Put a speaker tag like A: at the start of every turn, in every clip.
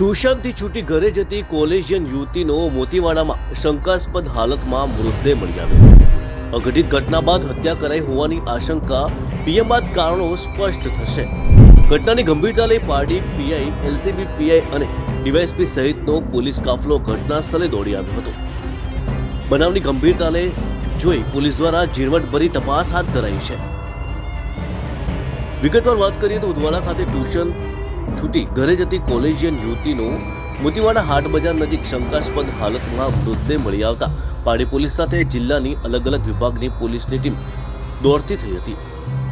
A: ટ્યુશનથી છૂટી ઘરે જતી કોલેજિયન યુવતીનો મોતીવાડામાં શંકાસ્પદ હાલતમાં મૃતદેહ મળી આવ્યો. અઘટિત ઘટના બાદ હત્યા કરાઈ હોવાની આશંકા પીએમ બાદ કારણો સ્પષ્ટ થશે. ઘટનાની ગંભીરતા લઈ પારડી પીઆઈ, એલસીબી પીઆઈ અને ડીવાયએસપી સહિતનો પોલીસ કાફલો ઘટના સ્થળે દોડી આવ્યો હતો. બનાવની ગંભીરતાને જોઈ પોલીસ દ્વારા ઝીણવટભરી તપાસ હાથ ધરાઈ છે. વિગતવાર વાત કરીએ તો ઉદવાડા ખાતે ટ્યુશન છૂટી ઘરે જતી કોલેજિયન યુવતીનો મોતીવાડા હાટ બજાર નજીક શંકાસ્પદ હાલતમાં મૃતદેહ મળી આવતા પાડી પોલીસ સાથે જિલ્લાની અલગ અલગ વિભાગની પોલીસની ટીમ દોડતી થઈ હતી.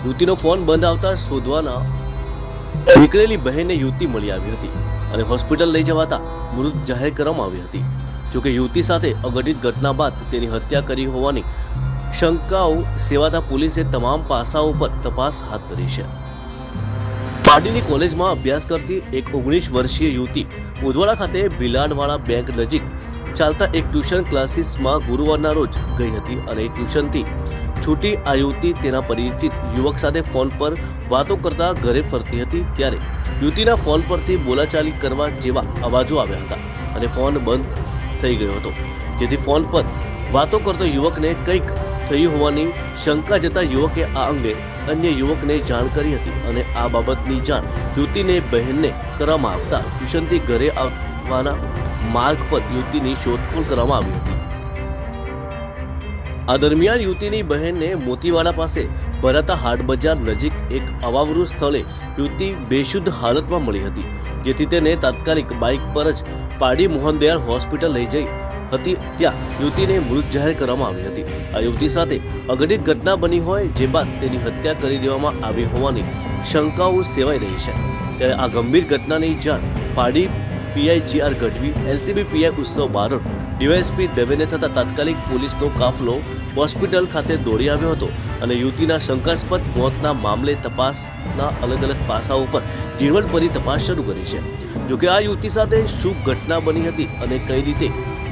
A: યુવતીનો ફોન બંધ આવતા શોધવાના નીકળેલી બહેનને યુવતી મળી આવી હતી અને હોસ્પિટલ લઈ જવાતા મૃત જાહેર કરવામાં આવી હતી. જોકે યુવતી સાથે અઘટિત ઘટના બાદ તેની હત્યા કરી હોવાની શંકાઓ સેવાતા પોલીસે તમામ પાસાઓ પર તપાસ હાથ ધરી છે. પાડીની કોલેજમાં અભ્યાસ કરતી એક ઓગણીસ વર્ષીય યુવતી ઉદવાડા ખાતે ભીલાડવાળા બેંક નજીક ચાલતા એક ટ્યુશન ક્લાસીસમાં ગુરુવારના રોજ ગઈ હતી અને ટ્યુશનથી છૂટી આ યુવતી તેના પરિચિત યુવક સાથે ફોન પર વાતો કરતા ઘરે ફરતી હતી ત્યારે યુવતીના ફોન પરથી બોલાચાલી કરવા જેવા અવાજો આવ્યા હતા અને ફોન બંધ થઈ ગયો હતો. જેથી ફોન પર વાતો કરતો યુવકને કંઈક થયું હોવાની શંકા જતા યુવકે આ અંગે અન્ય યુવકને જાણ કરી હતી અને આ બાબતની જાણ યુવતીને, બહેનને કરવામાં આવતા ટ્યુશનથી ઘરે આવવાના માર્ગ પર યુવતીની શોધખોળ કરવામાં આવી હતી. આ દરમિયાન યુવતીની બહેનને મોતીવાડા પાસે ભરાતા હાટ બજાર નજીક એક અવાવરૂ સ્થળે યુવતી બેશુદ્ધ હાલતમાં મળી હતી, જેથી તેને તાત્કાલિક બાઇક પર જ પાડી મોહનદયાળ હોસ્પિટલ લઈ જઈ હતી. ત્યાં યુવતીને મૃત જાહેર કરવામાં આવી હતી. આ યુવતી સાથે અઘટિત ઘટના બની હોય જે બાદ તેની હત્યા કરી દેવામાં આવી હોવાની શંકાઓ સેવાઈ રહી છે. ત્યારે આ ગંભીર ઘટનાની જાણ પાડી PI G R Gadhvi LCB PI Utsav Barot, DYSP દવેને થતા તાત્કાલિક પોલીસનો કાફલો હોસ્પિટલ ખાતે દોડી આવ્યો હતો અને યુવતીના શંકાસ્પદ મોતના મામલે તપાસના અલગ અલગ પાસાઓ પર ઝીણવટભરી તપાસ શરૂ કરી છે. જોકે આ યુવતી સાથે શું ઘટના બની હતી અને કઈ રીતે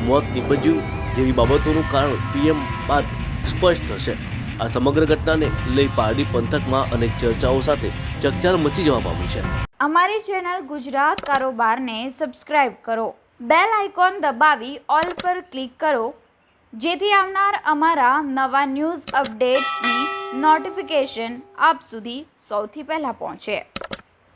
A: મોત નિપજ્યું જેવી બાબતોનું કારણ પીએમ બાદ સ્પષ્ટ થશે આ સમગ્ર ઘટનાને લઈ પારડી પંથકમાં અનેક ચર્ચાઓ સાથે ચકચાર મચી જવા પામી છે.
B: અમારી ચેનલ ગુજરાત કારોબારને સબસ્ક્રાઇબ કરો. બેલ આઇકોન દબાવી ઓલ પર ક્લિક કરો. જેથી આવનાર અમારા નવા ન્યૂઝ અપડેટ્સની નોટિફિકેશન આપ સુધી સૌથી પહેલાં પહોંચે.